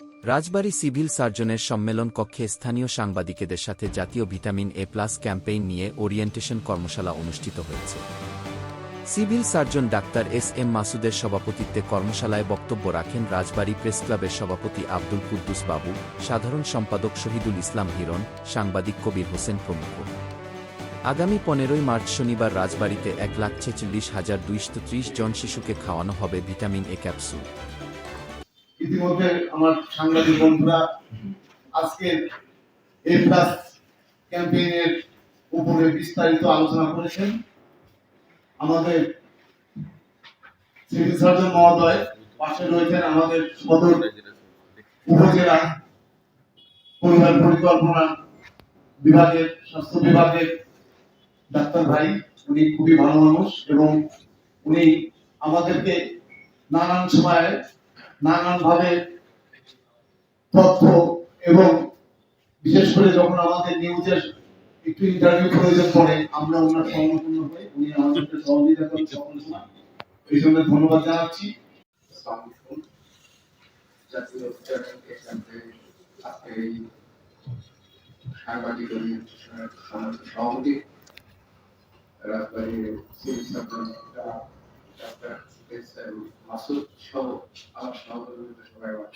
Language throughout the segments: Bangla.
রাজবাড়ী সিভিল সার্জনের সম্মেলন কক্ষে স্থানীয় সাংবাদিকেদের সাথে জাতীয় ভিটামিন এ প্লাস ক্যাম্পেইন নিয়ে ওরিয়েন্টেশন কর্মশালা অনুষ্ঠিত হয়েছে। Civil surgeon doctor S M মাসুদের সভাপতিত্বে কর্মশালায় বক্তব্য রাখেন রাজবাড়ী প্রেস ক্লাবের সভাপতি আব্দুল কুদ্দুস বাবু, সাধারণ সম্পাদক শহীদুল ইসলাম হিরণ, সাংবাদিক কবির হোসেন প্রমুখ। আগামী পনেরোই মার্চ শনিবার রাজবাড়ীতে এক লাখ ছেচল্লিশ হাজার দুইশো ত্রিশ জন শিশুকে খাওয়ানো হবে ভিটামিন এ ক্যাপসুল। ইতিমধ্যে আমার সাংবাদিক বন্ধুরা আজকে এ প্লাস ক্যাম্পেইনের উপরে বিস্তারিত আলোচনা করেছেন আমাদের সিভিল সার্জন মহোদয়, পাশে রয়েছেন আমাদের সদর উপজেলা পরিবার পরিকল্পনা বিভাগের, স্বাস্থ্য বিভাগের ডাক্তার ভাই, উনি খুবই ভালো মানুষ এবং উনি আমাদেরকে নানান সময়ে নানান ভাবে তথ্য এবং বিশেষ করে যখন আমাদের নিউজের একটু ইন্টারভিউ প্রয়োজন পড়ে, আমরা ওনার সম্মুখীন হই, উনি আমাদেরকে সহযোগিতা করেন সকল সময়। এই জন্য ধন্যবাদ জানাচ্ছি। সভাপতি, রাজবাড়ির সিভিল ডাক্তার আমার সবাই আমার।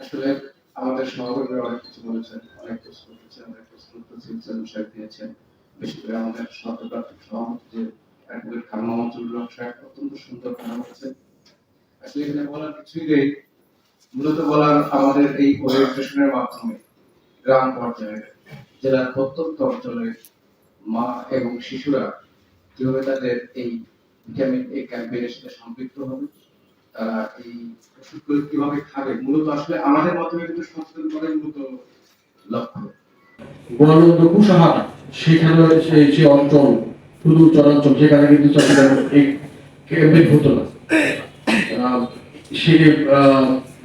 আসলে আমাদের সহকর্মীরা অনেক কিছু বলেছেন অনেক প্রশ্ন উঠেছে অনেক প্রশ্ন দিয়েছেন করে আমাদের যে সাহেব অত্যন্ত সুন্দর আসলে এখানে বলার কিছুই নেই মূলত বলার আমাদের এই ওরিয়েন্টেশনের মাধ্যমে গ্রাম পর্যায়ে জেলার প্রত্যন্ত অঞ্চলে মা এবং শিশুরা কীভাবে তাদের এই ভিটামিন এ ক্যাম্পেইনের সাথে সম্পৃক্ত হবে, তারা এই ওষুধগুলো কীভাবে খাবে, মূলত আসলে আমাদের মাধ্যমে কিন্তু সচেতন করার মূলত লক্ষ্য। গোয়ালন্দ কুশাহাট সেখানে সেই যে অঞ্চল পুরো চরাঞ্চল সেখানে কিন্তু চট্টগ্রাম এই ক্যাম্পেইন হতো না সে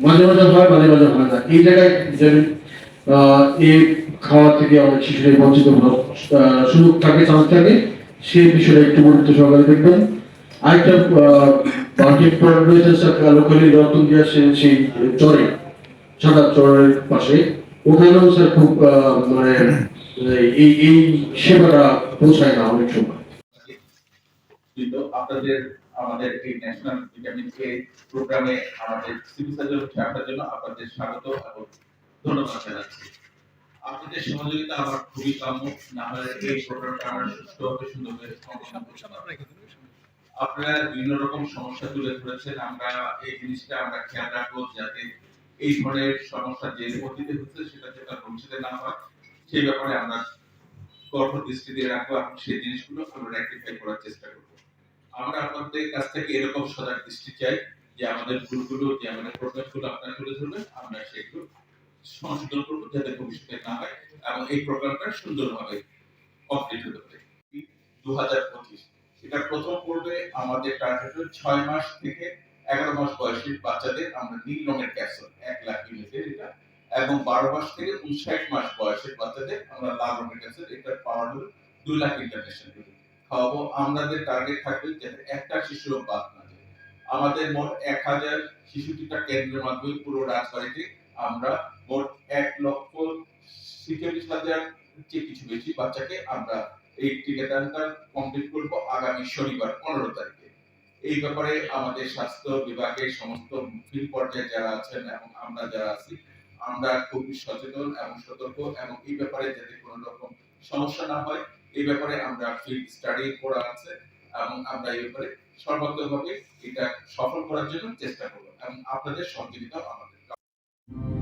মাঝে মাঝে হয়, মাঝে মাঝে হয় না। এই জায়গায় এই খাওয়া থেকে অনেক শিশুরা বঞ্চিত হওয়ার সুযোগ থাকে, চান্স থাকে সেই বিষয়টা একটু গুরুত্ব সহকারে দেখবেন। আরেকটা রয়েছে রতন দিয়া সেই চরে, সাদা চরের পাশে। ওখানেও, স্যার, খুব মানে এই এই সেবাটা পৌঁছায় না অনেক সময়। কিন্তু আপনাদের, আমাদের এই ন্যাশনাল ভিটামিন প্রোগ্রামে আমাদের সিভিল সার্জন জন্য আপনাদের স্বাগত এবং ধন্যবাদ জানাচ্ছি। আপনাদের সহযোগিতা আমার খুবই কাম্য। না হলে এই প্রোগ্রামটা আমরা সুষ্ঠুভাবে সুন্দরভাবে সম্পন্ন করতে আপনারা বিভিন্ন রকম সমস্যা তুলে ধরেছেন। আমরা এই জিনিসটা আমরা খেয়াল রাখব যাতে এই ধরনের সমস্যা যে অতীতে হচ্ছে সেটা যেটা ভবিষ্যতে না হয়, সেই ব্যাপারে আমরা কঠোর দৃষ্টি দিয়ে রাখব এবং সেই জিনিসগুলো আমরা রেকটিফাই করার চেষ্টা করব। আমরা আপনাদের কাছ থেকে এরকম সজাগ দৃষ্টি চাই যে আমাদের ভুলগুলো, যে আমাদের প্রবলেমগুলো আপনারা তুলে ধরবেন আমরা সেগুলো সংশোধন করব যাতে ভবিষ্যতে না হয় এবং এই প্রোগ্রামটা সুন্দরভাবে কমপ্লিট হতে পারে। দু হাজার পঁচিশ এটা প্রথম পর্বে আমাদের টার্গেট হল ছয় মাস থেকে এগারো মাস বয়সী বাচ্চাদের আমরা নীল রঙের ক্যাপসুল এক লাখ ইউনিটের এটা এবং বারো মাস থেকে উনষাট মাস বয়সের বাচ্চাদের আমরা লাল রঙের ক্যাপসুল এটার পাওয়ার হল দুই লাখ ইন্টারন্যাশনাল খাওয়াবো আমাদের টার্গেট থাকবে যাতে একটা শিশুও বাদ না যায়। আমাদের মোট এক হাজার শিশু টিকা কেন্দ্রের মাধ্যমে পুরো রাজবাড়িতে আমরা মোট এক লক্ষ ছেচল্লিশ হাজার চেয়ে কিছু বেশি বাচ্চাকে আমরা এই টিকাদানটা কমপ্লিট করব আগামী শনিবার, পনেরো তারিখে। এই ব্যাপারে আমাদের স্বাস্থ্য বিভাগের সমস্ত ফিল্ড পর্যায়ে যারা আছেন এবং আমরা যারা আছি, আমরা খুবই সচেতন এবং সতর্ক এবং এই ব্যাপারে যাতে কোনো রকম সমস্যা না হয়, এই ব্যাপারে আমরা ফিল্ড স্টাডি করা আছে এবং আমরা এই ব্যাপারে সর্বাত্মকভাবে এটা সফল করার জন্য চেষ্টা করব এবং আপনাদের সহযোগিতা আমাদের you.